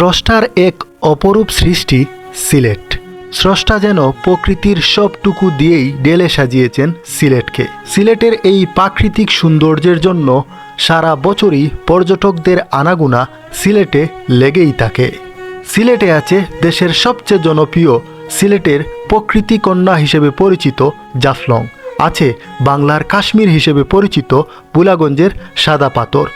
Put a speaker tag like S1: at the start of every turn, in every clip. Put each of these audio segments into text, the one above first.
S1: স্রষ্টার এক অপরূপ সৃষ্টি, সিলেট। স্রষ্টা যেন প্রকৃতির সবটুকু দিয়েই ডেলে সাজিয়েছেন সিলেটকে। সিলেটের এই প্রাকৃতিক সৌন্দর্যের জন্য সারা বছরই পর্যটকদের আনাগুনা সিলেটে লেগেই থাকে। সিলেটে আছে দেশের সবচেয়ে জনপ্রিয় সিলেটের প্রকৃতি কন্যা হিসেবে পরিচিত জাফলং। আছে বাংলার কাশ্মীর হিসেবে পরিচিত বুলাগঞ্জের সাদা পাথর।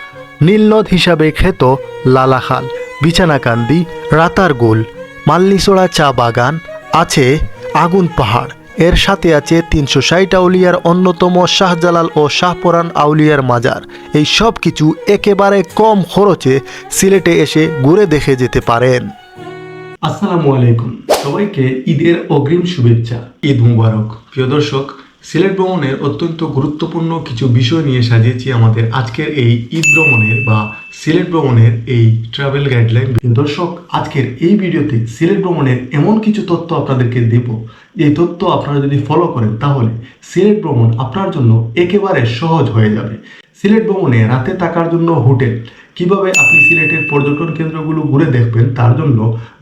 S1: নীলনদ হিসাবে খ্যাত লালাখাল। বিছানাকান্দি রাতারগুল মাল্লিচড়া চা বাগান আছে আগুন পাহাড়। এর সাথে আছে তিনশো ষাট আউলিয়ার অন্যতম শাহজালাল ও শাহপরান আউলিয়ার মাজার। এই সব কিছু একেবারে কম খরচে সিলেটে এসে ঘুরে দেখে যেতে পারেন।
S2: আসসালামু আলাইকুম। সবাইকে ঈদের অগ্রিম শুভেচ্ছা, ঈদ মুবারক। প্রিয় দর্শক সিলেট ভ্রমণের অত্যন্ত গুরুত্বপূর্ণ কিছু বিষয় নিয়ে সাজিয়েছি আমাদের আজকের এই ঈদ ভ্রমণের বা সিলেট ভ্রমণের এই ট্রাভেল গাইডলাইন দর্শক, আজকের এই ভিডিওতে সিলেট ভ্রমণের এমন কিছু তথ্য আপনাদেরকে দেব। এই তথ্য আপনারা যদি ফলো করেন, তাহলে সিলেট ভ্রমণ আপনার জন্য একেবারে সহজ হয়ে যাবে। সিলেট ভ্রমণে রাতে থাকার জন্য হোটেল, কীভাবে আপনি সিলেটের পর্যটন কেন্দ্রগুলো ঘুরে দেখবেন, তার জন্য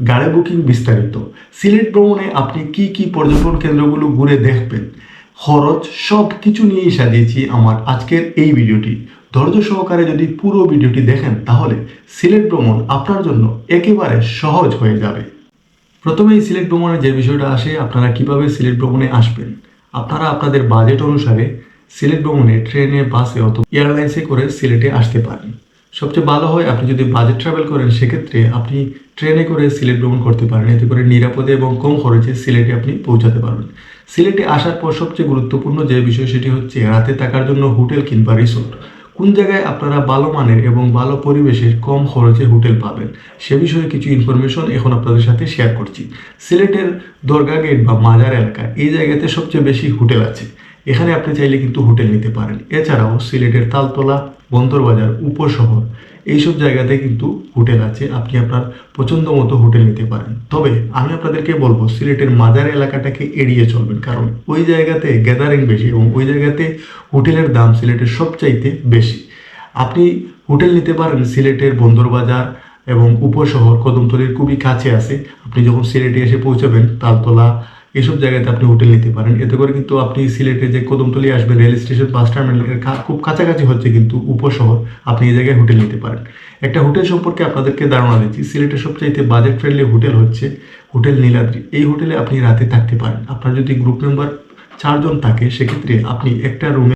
S2: গাড়ি বুকিং বিস্তারিত। সিলেট ভ্রমণে আপনি কি কি পর্যটন কেন্দ্রগুলো ঘুরে দেখবেন খরচ সব কিছু নিয়েই সাজিয়েছি আমার আজকের এই ভিডিওটি। ধৈর্য সহকারে যদি পুরো ভিডিওটি দেখেন, তাহলে সিলেট ভ্রমণ আপনার জন্য একেবারে সহজ হয়ে যাবে। প্রথমেই সিলেট ভ্রমণের যে বিষয়টা আসে, আপনারা কীভাবে সিলেট ভ্রমণে আসবেন? আপনারা আপনাদের বাজেট অনুসারে সিলেট ভ্রমণে ট্রেনে, বাসে অথবা এয়ারলাইন্সে করে সিলেটে আসতে পারেন। সবচেয়ে ভালো হয়, আপনি যদি বাজেট ট্রাভেল করেন, সেক্ষেত্রে আপনি ট্রেনে করে সিলেট ভ্রমণ করতে পারেন। এতে করে নিরাপদে এবং কম খরচে সিলেটে আপনি পৌঁছাতে পারবেন। সিলেটে আসার পর সবচেয়ে গুরুত্বপূর্ণ যে বিষয় সেটি হচ্ছে রাতে থাকার জন্য হোটেল কিংবা রিসোর্ট। কোন জায়গায় আপনারা ভালো মানের এবং ভালো পরিবেশের কম খরচে হোটেল পাবেন, সে বিষয়ে কিছু ইনফরমেশন এখন আপনাদের সাথে শেয়ার করছি। সিলেটের দরগা গেট বা মাজার এলাকা, এই জায়গাতে সবচেয়ে বেশি হোটেল আছে। এখানে আপনি চাইলে কিন্তু হোটেল নিতে পারেন। এছাড়াও সিলেটের তালতলা বন্দরবাজার উপশহর এইসব জায়গাতে কিন্তু হোটেল আছে, আপনি আপনার পছন্দ মতো হোটেল নিতে পারেন। তবে আমি আপনাদেরকে বলব, সিলেটের মাজার এলাকাটাকে এড়িয়ে চলবেন, কারণ ওই জায়গাতে গ্যাদারিং বেশি এবং ওই জায়গাতে হোটেলের দাম সিলেটের সবচাইতে বেশি। আপনি হোটেল নিতে পারেন সিলেটের বন্দরবাজার এবং উপশহর, কদমতলির খুবই কাছে আছে। আপনি যখন সিলেটে এসে পৌঁছাবেন, তালতলা এসব জায়গাতে আপনি হোটেল নিতে পারেন। এতে করে কিন্তু আপনি সিলেটে যে কদমতলি আসবেন রেল স্টেশন, বাস টার্মিনালের খুব কাছাকাছি হচ্ছে কিন্তু উপশহর, আপনি এই জায়গায় হোটেল নিতে পারেন। একটা হোটেল সম্পর্কে আপনাদেরকে ধারণা দিচ্ছি। সিলেটের সবচাইতে বাজেট ফ্রেন্ডলি হোটেল হচ্ছে হোটেল নীলাদ্রি। এই হোটেলে আপনি রাতে থাকতে পারেন। আপনার যদি গ্রুপ মেম্বার চারজন থাকে, সেক্ষেত্রে আপনি একটা রুমে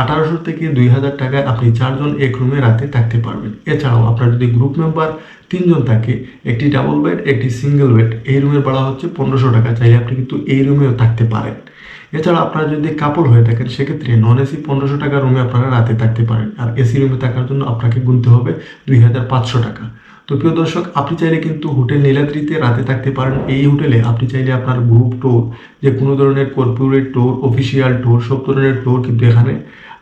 S2: আঠারোশো থেকে দুই হাজার টাকায় আপনি চারজন এক রুমে রাতে থাকতে পারবেন। এছাড়াও আপনার যদি গ্রুপ মেম্বার তিনজন থাকে, একটি ডাবল বেড একটি সিঙ্গেল বেড এই রুমের ভাড়া হচ্ছে পনেরোশো টাকা। চাইলে আপনি কিন্তু এই রুমেও থাকতে পারেন। এছাড়া আপনারা যদি কাপল হয়ে থাকেন, সেক্ষেত্রে নন এসি পনেরোশো টাকা রুমে আপনারা রাতে থাকতে পারেন। আর এসি রুমে থাকার জন্য আপনাকে গুনতে হবে দুই হাজার পাঁচশো টাকা। তো প্রিয় দর্শক, আপনি চাইলে কিন্তু হোটেল নীলাদ্রিতে রাতে থাকতে পারেন। এই হোটেলে আপনি চাইলে আপনার গ্রুপ ট্যুর যে কোনো ধরনের কর্পোরেট ট্যুর অফিসিয়াল ট্যুর সব ধরনের ট্যুর কিন্তু এখানে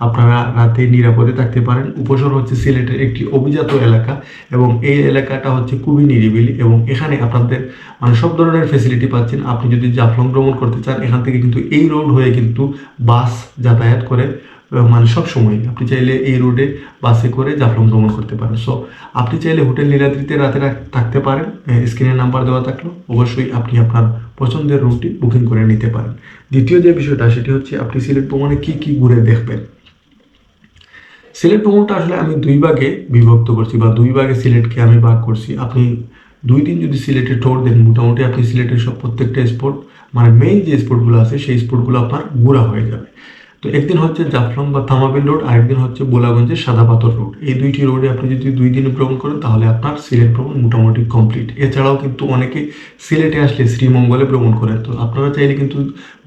S2: আপনারা রাতে নিরাপদে থাকতে পারেন। উপশহর হচ্ছে সিলেটের একটি অভিজাত এলাকা এবং এই এলাকাটা হচ্ছে খুবই নিরিবিলি এবং এখানে আপনাদের মানে সব ধরনের ফেসিলিটি পাচ্ছেন। আপনি যদি জাফলং ভ্রমণ করতে চান, এখান থেকে কিন্তু এই রোড হয়ে কিন্তু বাস যাতায়াত করে মানে সব সময় আপনি চাইলে এই রোডে বাসে করে জাফলং ভ্রমণ করতে পারেন। সো আপনি চাইলে হোটেল নীলাদ্রিতে রাতে থাকতে পারেন। স্ক্রিনের নাম্বার দেওয়া থাকল। অবশ্যই আপনি আপনার পছন্দের রুমটি বুকিং করে নিতে পারেন। দ্বিতীয় যে বিষয়টা, সেটি হচ্ছে আপনি সিলেট ভ্রমণে কী কী ঘুরে দেখবেন। সিলেট ভ্রমণটা আসলে আমি দুই ভাগে বিভক্ত করছি বা দুই ভাগে সিলেটকে আমি ভাগ করছি। আপনি দুই দিন যদি সিলেটে টোর দেন, মোটামুটি আপনি সিলেটের সব প্রত্যেকটা স্পট মানে মেইন যে স্পটগুলো আছে, সেই স্পটগুলো আপনার ঘোরা হয়ে যাবে। তো একদিন হচ্ছে জাফলং বা থামাবিল রোড, আরেকদিন হচ্ছে বোলাগঞ্জের সাদা পাথর রোড। এই দুইটি রোডে আপনি যদি দুই দিনে ভ্রমণ করেন, তাহলে আপনার সিলেট ভ্রমণ মোটামুটি কমপ্লিট এছাড়াও কিন্তু অনেকে সিলেটে আসলে শ্রীমঙ্গলে ভ্রমণ করেন। তো আপনারা চাইলে কিন্তু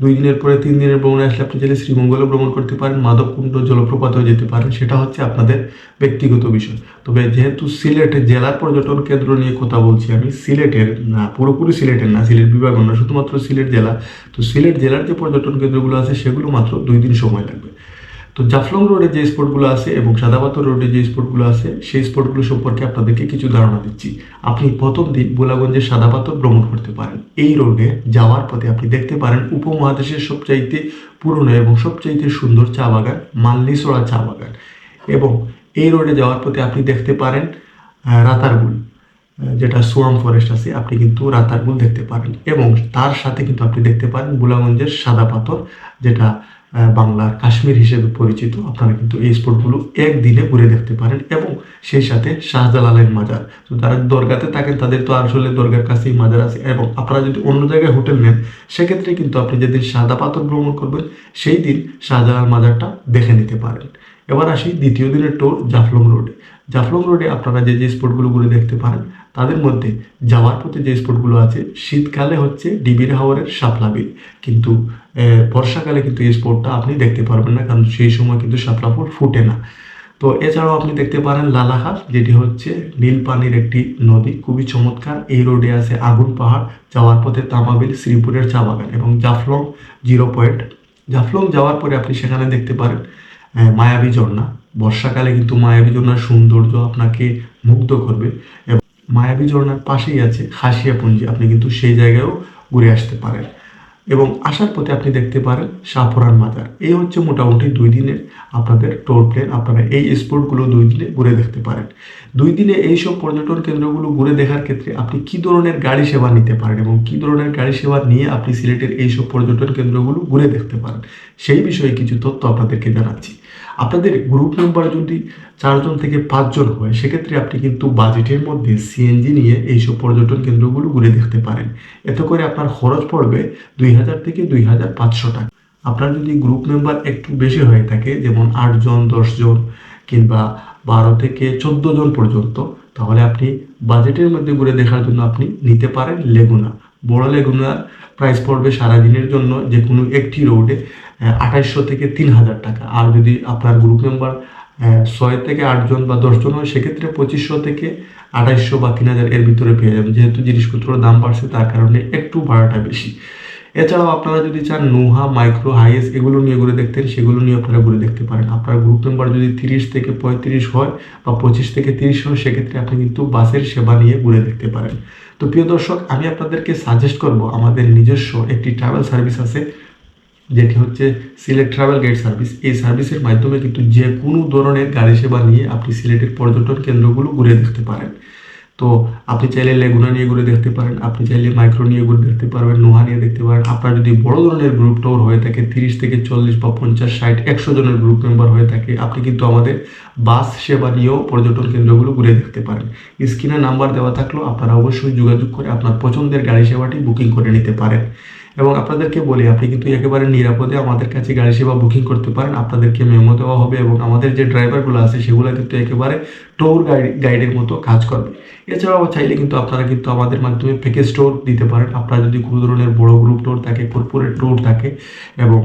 S2: দুই দিনের পরে তিন দিনের ভ্রমণে আসলে আপনি চাইলে শ্রীমঙ্গলে ভ্রমণ করতে পারেন। মাধবকুণ্ড জলপ্রপাতেও যেতে পারেন। সেটা হচ্ছে আপনাদের ব্যক্তিগত বিষয়। তবে যেহেতু সিলেট জেলার পর্যটন কেন্দ্র নিয়ে কথা বলছি আমি, সিলেটের না, পুরোপুরি সিলেটের না, সিলেট বিভাগ না শুধুমাত্র সিলেট জেলা। তো সিলেট জেলার যে পর্যটন কেন্দ্রগুলো আছে, সেগুলো মাত্র দুই দিন সময় লাগবে। তো জাফলং রোডে যে স্পটগুলো আছে এবং সাদাপাথর রোডে যে স্পটগুলো আছে, সেই স্পটগুলো সম্পর্কে আপনাদেরকে কিছু ধারণা দিচ্ছি। আপনি প্রথম দিন বোলাগঞ্জের সাদাপাথর ভ্রমণ করতে পারেন। এই রোডে যাওয়ার পথে আপনি দেখতে পারেন উপমহাদেশের সবচাইতে পুরনো এবং সবচাইতে সুন্দর চা বাগান মাল্লিসোড়া চা বাগান। এবং এই রোডে যাওয়ার পথে আপনি দেখতে পারেন রাতারগুল যেটা সোয়াম ফরেস্ট আছে, আপনি কিন্তু রাতারগুল দেখতে পারেন। এবং তার সাথে কিন্তু আপনি দেখতে পারেন বুলাগঞ্জের সাদা পাথর, যেটা বাংলার কাশ্মীর হিসেবে পরিচিত। আপনারা কিন্তু এই স্পটগুলো একদিনে ঘুরে দেখতে পারেন এবং সেই সাথে শাহজালালের মাজার। তো যারা দরগাতে থাকেন, তাদের তো আসলে দরগার কাছেই মাজার আছে। এবং আপনারা যদি অন্য জায়গায় হোটেল নেন, সেক্ষেত্রে কিন্তু আপনি যেদিন সাদা পাথর ভ্রমণ করবেন, সেই দিন শাহজালাল মাজারটা দেখে নিতে পারেন। এবার আসি দ্বিতীয় দিনের টোর জাফলং রোডে জাফলং রোডে আপনারা যে যে স্পটগুলো ঘুরে দেখতে পারেন তাদের মধ্যে যাওয়ার পথে যে স্পটগুলো আছে, শীতকালে হচ্ছে ডিবির হাওয়ারের শাপলা বিল। কিন্তু বর্ষাকালে কিন্তু এই স্পটটা আপনি দেখতে পারবেন না, কারণ সেই সময় কিন্তু শাপলা ফুল ফুটে না। তো এছাড়াও আপনি দেখতে পারেন লালাহাট যেটি হচ্ছে নীল পানির একটি নদী, খুবই চমৎকার। এই রোডে আছে আগুন পাহাড়, যাওয়ার পথে তামাবিল শ্রীপুরের চা বাগান এবং জাফলং জিরো পয়েন্ট। জাফলং যাওয়ার পরে আপনি সেখানে দেখতে পারেন মায়াবী ঝর্ণা। বর্ষাকালে কিন্তু মায়াবী ঝর্ণার সৌন্দর্য আপনাকে মুগ্ধ করবে। এবং মায়াবী ঝর্ণার পাশেই আছে হাসিয়াপুঞ্জি। আপনি কিন্তু সেই জায়গায়ও ঘুরে আসতে পারেন। এবং আসার পথে আপনি দেখতে পারেন সাফরান মাজার। এই হচ্ছে মোটামুটি দুই দিনের আপনাদের টোর প্লেন আপনারা এই স্পটগুলো দুই দিনে ঘুরে দেখতে পারেন। দুই দিনে এইসব পর্যটন কেন্দ্রগুলো ঘুরে দেখার ক্ষেত্রে আপনি কি ধরনের গাড়ি সেবা নিতে পারেন এবং কি ধরনের গাড়ি সেবা নিয়ে আপনি সিলেটের এইসব পর্যটন কেন্দ্রগুলো ঘুরে দেখতে পারেন? সেই বিষয়ে কিছু তথ্য আপনাদেরকে জানাচ্ছি। আপনাদের গ্রুপ মেম্বার যদি চারজন থেকে পাঁচজন হয়, সেক্ষেত্রে আপনি কিন্তু বাজেটের মধ্যে সিএনজি নিয়ে এইসব পর্যটন কেন্দ্রগুলো ঘুরে দেখতে পারেন। এতে করে আপনার খরচ পড়বে দুই হাজার থেকে দুই হাজার পাঁচশো টাকা। আপনার যদি গ্রুপ মেম্বার একটু বেশি হয়ে থাকে, যেমন আটজন, দশজন কিংবা বারো থেকে চোদ্দ জন পর্যন্ত, তাহলে আপনি বাজেটের মধ্যে ঘুরে দেখার জন্য আপনি নিতে পারেন লেগুনা বড় লেগুনার প্রাইস পড়বে সারাদিনের জন্য যে কোনো একটি রোডে আঠাইশশো থেকে তিন হাজার টাকা। আর যদি আপনার গ্রুপ মেম্বার ছয় থেকে আটজন বা দশজন হয়, সেক্ষেত্রে পঁচিশশো থেকে আঠাইশশো বা তিন হাজার এর ভিতরে পেয়ে যাবেন। যেহেতু জিনিসপত্রের দাম বাড়ছে, তার কারণে একটু ভাড়াটা বেশি। এছাড়াও আপনারা যদি চান নোহা, মাইক্রো হাইয়েস এগুলো নিয়ে ঘুরে দেখতেন, সেগুলো নিয়ে আপনারা ঘুরে দেখতে পারেন। আপনার গ্রুপ মেম্বার যদি তিরিশ থেকে পঁয়ত্রিশ হয় বা পঁচিশ থেকে তিরিশ হয়, সেক্ষেত্রে আপনি কিন্তু বাসের সেবা নিয়ে ঘুরে দেখতে পারেন। তো প্রিয় দর্শক, আমি আপনাদেরকে সাজেস্ট করব, আমাদের নিজস্ব একটি ট্রাভেল সার্ভিস আছে, যেটি হচ্ছে সিলেট ট্রাভেল গাইড সার্ভিস এই সার্ভিসের মাধ্যমে কিন্তু যে কোনো ধরনের গাড়ি সেবা নিয়ে আপনি সিলেটের পর্যটন কেন্দ্রগুলো ঘুরে দেখতে পারেন। তো আপনি চাইলে লেগুনা নিয়ে ঘুরে দেখতে পারেন, আপনি চাইলে মাইক্রো নিয়ে ঘুরে দেখতে পারবেন, নোহা নিয়ে দেখতে পারেন। আপনার যদি বড় ধরনের গ্রুপ টোর হয়ে থাকে, তিরিশ থেকে চল্লিশ বা পঞ্চাশ, ষাট, একশো জনের গ্রুপ মেম্বার হয়ে থাকে, আপনি কিন্তু আমাদের বাস সেবা নিয়েও পর্যটন কেন্দ্রগুলো ঘুরে দেখতে পারেন। স্ক্রিনে নাম্বার দেওয়া থাকলেও আপনারা অবশ্যই যোগাযোগ করে আপনার পছন্দের গাড়ি সেবাটি বুকিং করে নিতে পারেন। এবং আপনাদেরকে বলি, আপনি কিন্তু একেবারে নিরাপদে আমাদের কাছে গাড়ি সেবা বুকিং করতে পারেন। আপনাদেরকে মেমো দেওয়া হবে এবং আমাদের যে ড্রাইভারগুলো আছে, সেগুলো কিন্তু একেবারে ট্যুর গাইড গাইডের মতো কাজ করবে। এছাড়াও চাইলে কিন্তু আপনারা কিন্তু আমাদের মাধ্যমে প্যাকেজ টোর দিতে পারেন। আপনারা যদি কোনো ধরনের বড় গ্রুপ টোর থাকে কর্পোরেট টোর থাকে এবং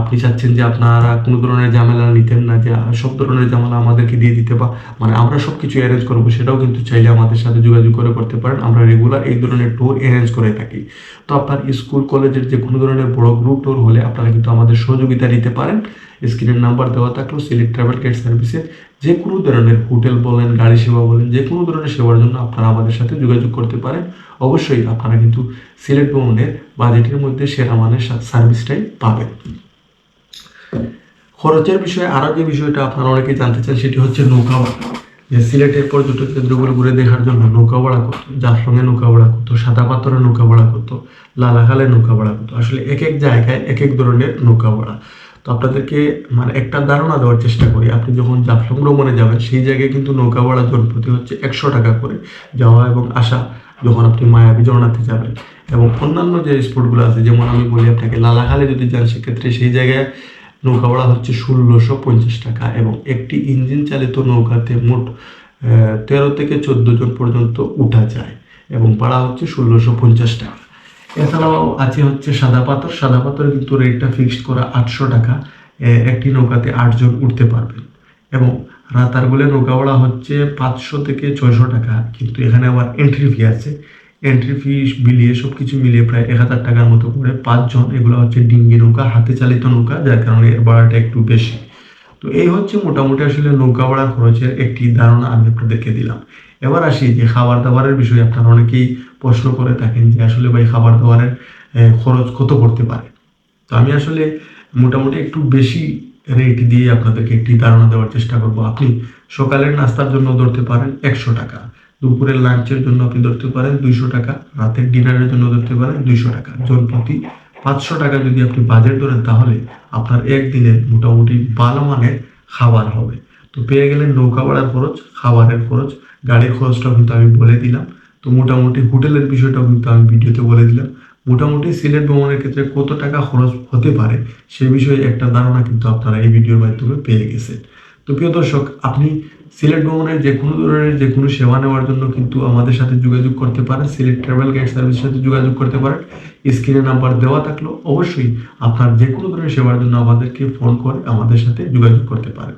S2: আপনি চাচ্ছেন যে আপনারা কোনো ধরনের ঝামেলা নিতেন না, যে সব ধরনের ঝামেলা আমাদেরকে দিয়ে দিতে বা মানে আমরা সব কিছু অ্যারেঞ্জ করব, সেটাও কিন্তু চাইলে আমাদের সাথে যোগাযোগ করে করতে পারেন। আমরা রেগুলার এই ধরনের ট্যুর অ্যারেঞ্জ করে থাকি। তো আপনার স্কুল কলেজের যে কোনো ধরনের বড় গ্রুপ ট্যুর হলে আপনারা কিন্তু আমাদের সহযোগিতা নিতে পারেন। স্ক্রিনের নাম্বার দেওয়া থাকল সিলেক্ট ট্রাভেল গাইড সার্ভিসের যে কোনো ধরনের হোটেল বলেন, গাড়ি সেবা বলেন যে কোনো ধরনের সেবার জন্য আপনারা আমাদের সাথে যোগাযোগ করতে পারেন। অবশ্যই আপনারা কিন্তু সিলেট ভ্রমণের বাজেটের মধ্যে সেরা মানের সার্ভিসটাই পাবেন। খরচের বিষয়ে আরও যে বিষয়টা আপনারা অনেকে জানতে চান, সেটি হচ্ছে নৌকা ভাড়া। যে সিলেটের পর্যটন কেন্দ্রগুলো ঘুরে দেখার জন্য নৌকা ভাড়া কত, জাফলংয়ে নৌকা ভাড়া করতো সাদা পাথরে নৌকা ভাড়া করতো লালাখালে নৌকা ভাড়া করতো আসলে এক এক জায়গায় এক এক ধরনের নৌকা ভাড়া। তো আপনাদেরকে মানে একটা ধারণা দেওয়ার চেষ্টা করি। আপনি যখন জাফলং ভ্রমণে যাবেন, সেই জায়গায় কিন্তু নৌকা ভাড়া জনপ্রতি হচ্ছে একশো টাকা করে যাওয়া এবং আসা যখন আপনি মায়াবী ঝর্ণাতে যাবেন। এবং অন্যান্য যে স্পটগুলো আছে, যেমন আমি বলি আপনাকে লালাখালে যদি যান, সেক্ষেত্রে সেই জায়গায় নৌকা ভাড়া হচ্ছে ষোলোশো পঞ্চাশ টাকা এবং একটি ইঞ্জিন চালিত নৌকাতে মোট তেরো থেকে চোদ্দ জন পর্যন্ত উঠা যায় এবং ভাড়া হচ্ছে ষোলোশো পঞ্চাশ টাকা। এছাড়াও আছে হচ্ছে সাদা পাথর। সাদা পাথরে কিন্তু রেটটা ফিক্সড করা আটশো টাকা। একটি নৌকাতে আটজন উঠতে পারবেন। এবং রাতারগুলে নৌকা ভাড়া হচ্ছে পাঁচশো থেকে ছয়শো টাকা। কিন্তু এখানে আবার এন্ট্রি ফি আছে। এন্ট্রি ফি মিলিয়ে সব কিছু মিলিয়ে প্রায় এক হাজার টাকার মতো করে পাঁচজন। এগুলো হচ্ছে ডিঙ্গি নৌকা, হাতে চালিত নৌকা, যার কারণে এর ভাড়াটা একটু বেশি। তো এই হচ্ছে মোটামুটি আসলে নৌকা ভাড়ার খরচের একটি ধারণা আমি আপনাদেরকে দিলাম। এবার আসি যে খাবার দাবারের বিষয়ে আপনারা অনেকেই প্রশ্ন করে থাকেন যে আসলে ভাই খাবার দাবারের খরচ কত পড়তে পারে? তো আমি আসলে মোটামুটি একটু বেশি রেট দিয়ে আপনাদেরকে একটি ধারণা দেওয়ার চেষ্টা করব। আপনি সকালের নাস্তার জন্য ধরতে পারেন একশো টাকা, দুপুরের লাঞ্চের জন্য আপনি ধরতে পারেন দুইশো টাকা, রাতের ডিনারের জন্য ধরতে পারেন দুইশো টাকা জন প্রতি পাঁচশো টাকা যদি আপনি বাজেট ধরেন, তাহলে আপনার একদিনের মোটামুটি ভালো মানের খাবার হবে। তো পেয়ে গেলেন নৌকা ভাড়ার খরচ, খাবারের খরচ, গাড়ির খরচটাও কিন্তু আমি বলে দিলাম। তো মোটামুটি হোটেলের বিষয়টাও কিন্তু আমি ভিডিওতে বলে দিলাম। মোটামুটি সিলেট ভ্রমণের ক্ষেত্রে কত টাকা খরচ হতে পারে, সে বিষয়ে একটা ধারণা কিন্তু আপনারা এই ভিডিওর মাধ্যমে পেয়ে গেছেন। তো প্রিয় দর্শক, আপনি সিলেট ভ্রমণের যে কোনো ধরনের যে কোনো সেবা নেওয়ার জন্য কিন্তু আমাদের সাথে যোগাযোগ করতে পারেন। সিলেট ট্রাভেল গাইড সার্ভিসের সাথে যোগাযোগ করতে পারেন। স্ক্রিনে নাম্বার দেওয়া থাকলেও অবশ্যই আপনার যে কোনো ধরনের সেবার জন্য আমাদেরকে ফোন করে আমাদের সাথে যোগাযোগ করতে পারেন।